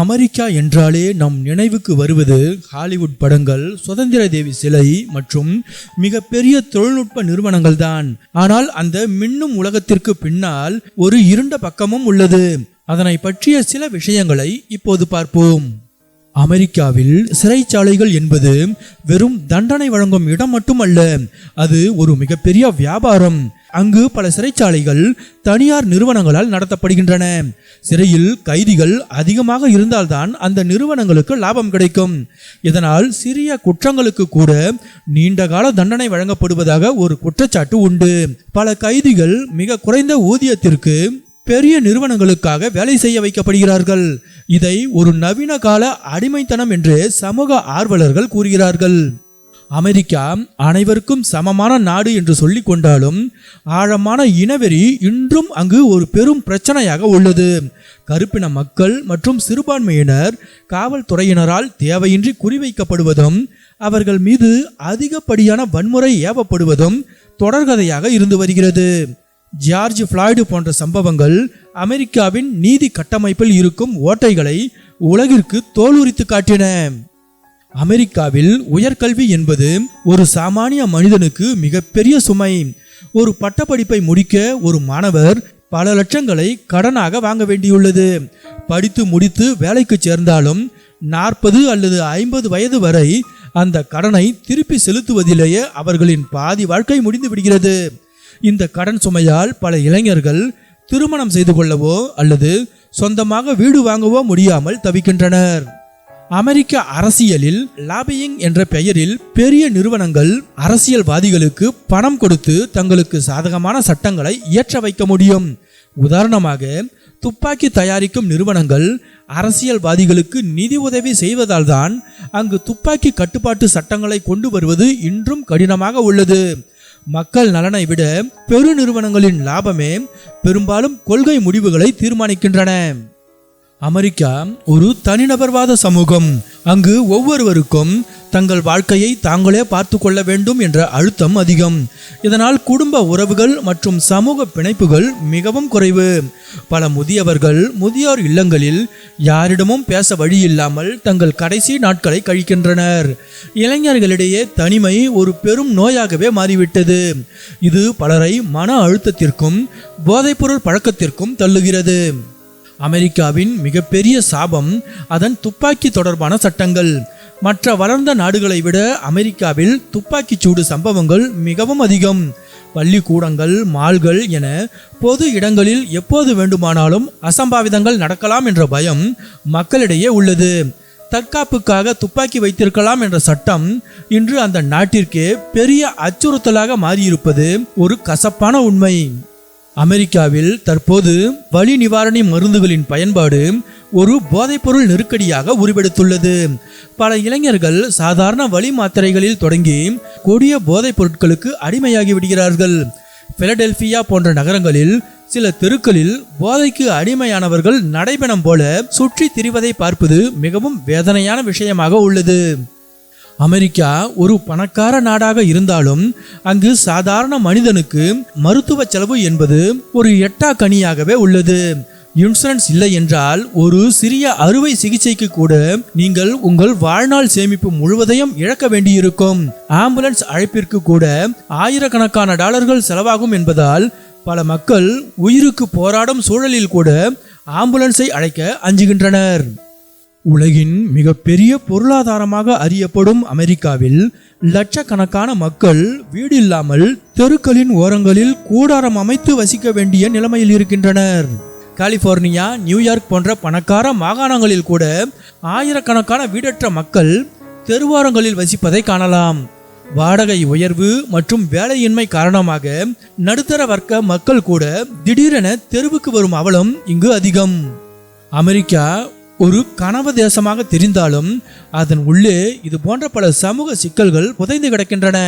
America என்றாலே நம் நினைவுக்கு வருவது ஹாலிவுட் படங்கள் சுதந்திர தேவி சிலை மற்றும் மிகப்பெரிய தொழில்நுட்ப நிறுவனங்கள் தான். ஆனால் அந்த மின்னும் உலகத்திற்கு பின்னால் ஒரு இருண்ட பக்கமும் உள்ளது. அதனை பற்றிய சில விஷயங்களை இப்போது பார்ப்போம். அமெரிக்காவில் சிறைச்சாலைகள் என்பது வெறும் தண்டனை வழங்கும் இடம் மட்டுமல்ல அது ஒரு மிகப்பெரிய வியாபாரம். அங்கு பல சிறைச்சாலைகள் தனியார் நிறுவனங்களால் நடத்தப்படுகின்றன. சிறையில் கைதிகள் அதிகமாக இருந்தால்தான் அந்த நிறுவனங்களுக்கு லாபம் கிடைக்கும். இதனால் சிறிய குற்றங்களுக்கு கூட நீண்டகால தண்டனை வழங்கப்படுவதாக ஒரு குற்றச்சாட்டு உண்டு. பல கைதிகள் மிக குறைந்த ஊதியத்திற்கு பெரிய நிறுவனங்களுக்காக வேலை செய்ய வைக்கப்படுகிறார்கள். இதை ஒரு நவீன கால அடிமைத்தனம் என்று சமூக ஆர்வலர்கள் கூறுகிறார்கள். அமெரிக்கா அனைவருக்கும் சமமான நாடு என்று சொல்லிக் கொண்டாலும் ஆழமான இனவெறி இன்றும் அங்கு ஒரு பெரும் பிரச்சனையாக உள்ளது. கருப்பின மக்கள் மற்றும் சிறுபான்மையினர் காவல்துறையினரால் தேவையின்றி குறிவைக்கப்படுவதும் அவர்கள் மீது அதிகப்படியான வன்முறை ஏவப்படுவதும் தொடர்கதையாக இருந்து வருகிறது. ஜார்ஜ் ஃப்ளாய்டு போன்ற சம்பவங்கள் அமெரிக்காவின் நீதி கட்டமைப்பில் இருக்கும் ஓட்டைகளை உலகிற்கு தோலுரித்து காட்டின. அமெரிக்காவில் உயர்கல்வி என்பது ஒரு சாமானிய மனிதனுக்கு மிகப்பெரிய சுமை. ஒரு பட்டப்படிப்பை முடிக்க ஒரு மாணவர் பல லட்சங்களை கடனாக வாங்க வேண்டியுள்ளது. படித்து முடித்து வேலைக்கு சேர்ந்தாலும் நாற்பது அல்லது ஐம்பது வயது வரை அந்த கடனை திருப்பி செலுத்துவதிலேயே அவர்களின் பாதி வாழ்க்கை முடிந்து விடுகிறது. இந்த கடன் சுமையால் பல இளைஞர்கள் திருமணம் செய்து கொள்ளவோ அல்லது சொந்தமாக வீடு வாங்கவோ முடியாமல் தவிக்கின்றனர். அமெரிக்க அரசியலில் லாபியிங் என்ற பெயரில் பெரிய நிறுவனங்கள் அரசியல்வாதிகளுக்கு பணம் கொடுத்து தங்களுக்கு சாதகமான சட்டங்களை இயற்ற வைக்க முடியும். உதாரணமாக துப்பாக்கி தயாரிக்கும் நிறுவனங்கள் அரசியல்வாதிகளுக்கு நிதி உதவி செய்வதால் தான் அங்கு துப்பாக்கி கட்டுப்பாட்டு சட்டங்களை கொண்டு வருவது இன்றும் கடினமாக உள்ளது. மக்கள் நலனை விட பெரு நிறுவனங்களின் லாபமே பெரும்பாலும் கொள்கை முடிவுகளை தீர்மானிக்கின்றன. அமெரிக்கா ஒரு தனிநபர்வாத சமூகம். அங்கு ஒவ்வொருவருக்கும் தங்கள் வாழ்க்கையை தாங்களே பார்த்து கொள்ள வேண்டும் என்ற அழுத்தம் அதிகம். இதனால் குடும்ப உறவுகள் மற்றும் சமூக பிணைப்புகள் மிகவும் குறைவு. பல முதியவர்கள் முதியோர் இல்லங்களில் யாரிடமும் பேச வழி இல்லாமல் தங்கள் கடைசி நாட்களை கழிக்கின்றனர். இளைஞர்களிடையே தனிமை ஒரு பெரும் நோயாகவே மாறிவிட்டது. இது பலரை மன அழுத்தத்திற்கும் போதைப்பொருள் பழக்கத்திற்கும் தள்ளுகிறது. அமெரிக்காவின் மிகப்பெரிய சாபம் அதன் துப்பாக்கி தொடர்பான சட்டங்கள். மற்ற வளர்ந்த நாடுகளை விட அமெரிக்காவில் துப்பாக்கிச் சூடு சம்பவங்கள் மிகவும் அதிகம். பள்ளிக்கூடங்கள் மால்கள் என பொது இடங்களில் எப்போது வேண்டுமானாலும் அசம்பாவிதங்கள் நடக்கலாம் என்ற பயம் மக்களிடையே உள்ளது. தற்காப்புக்காக துப்பாக்கி வைத்திருக்கலாம் என்ற சட்டம் இன்று அந்த நாட்டிற்கே பெரிய அச்சுறுத்தலாக மாறியிருப்பது ஒரு கசப்பான உண்மை. அமெரிக்காவில் தற்போது வலி நிவாரணி மருந்துகளின் பயன்பாடு ஒரு போதைப்பொருள் நெருக்கடியாக உருவெடுத்துள்ளது. பல இளைஞர்கள் சாதாரண வலி மாத்திரைகளில் தொடங்கி கொடிய போதைப் பொருட்களுக்கு அடிமையாகி விடுகிறார்கள். பிலடெல்பியா போன்ற நகரங்களில் சில தெருக்களில் போதைக்கு அடிமையானவர்கள் நடைபெணம் போல சுற்றி திரிவதை பார்ப்பது மிகவும் வேதனையான விஷயமாக உள்ளது. அமெரிக்கா ஒரு பணக்கார நாடாக இருந்தாலும் அங்கு சாதாரண மனிதனுக்கு மருத்துவ செலவு என்பது ஒரு எட்டா கனியாகவே உள்ளது. இன்சூரன்ஸ் இல்லை என்றால் ஒரு சிறிய அறுவை சிகிச்சைக்கு கூட நீங்கள் உங்கள் வாழ்நாள் சேமிப்பு முழுவதையும் இழக்க வேண்டியிருக்கும். ஆம்புலன்ஸ் அழைப்பிற்கு கூட ஆயிரக்கணக்கான டாலர்கள் செலவாகும் என்பதால் பல மக்கள் உயிருக்கு போராடும் சூழலில் கூட ஆம்புலன்ஸை அழைக்க அஞ்சுகின்றனர். உலகின் மிகப்பெரிய பொருளாதாரமாக அறியப்படும் அமெரிக்காவில் லட்சக்கணக்கான மக்கள் வீடு இல்லாமல் தெருக்களின் ஓரங்களில் கூடாரம் அமைத்து வசிக்க வேண்டிய நிலைமையில் இருக்கின்றனர். கலிபோர்னியா நியூயார்க் போன்ற பணக்கார மாகாணங்களில் கூட ஆயிரக்கணக்கான வீடற்ற மக்கள் தெருவோரங்களில் வசிப்பதை காணலாம். வாடகை உயர்வு மற்றும் வேலையின்மை காரணமாக நடுத்தர வர்க்க மக்கள் கூட திடீரென தெருவுக்கு வரும் அவலம் இங்கு அதிகம். அமெரிக்கா ஒரு கனவு தேசமாக தெரிந்தாலும் அதன் உள்ளே இது போன்ற பல சமூக சிக்கல்கள் புதைந்து கிடக்கின்றன.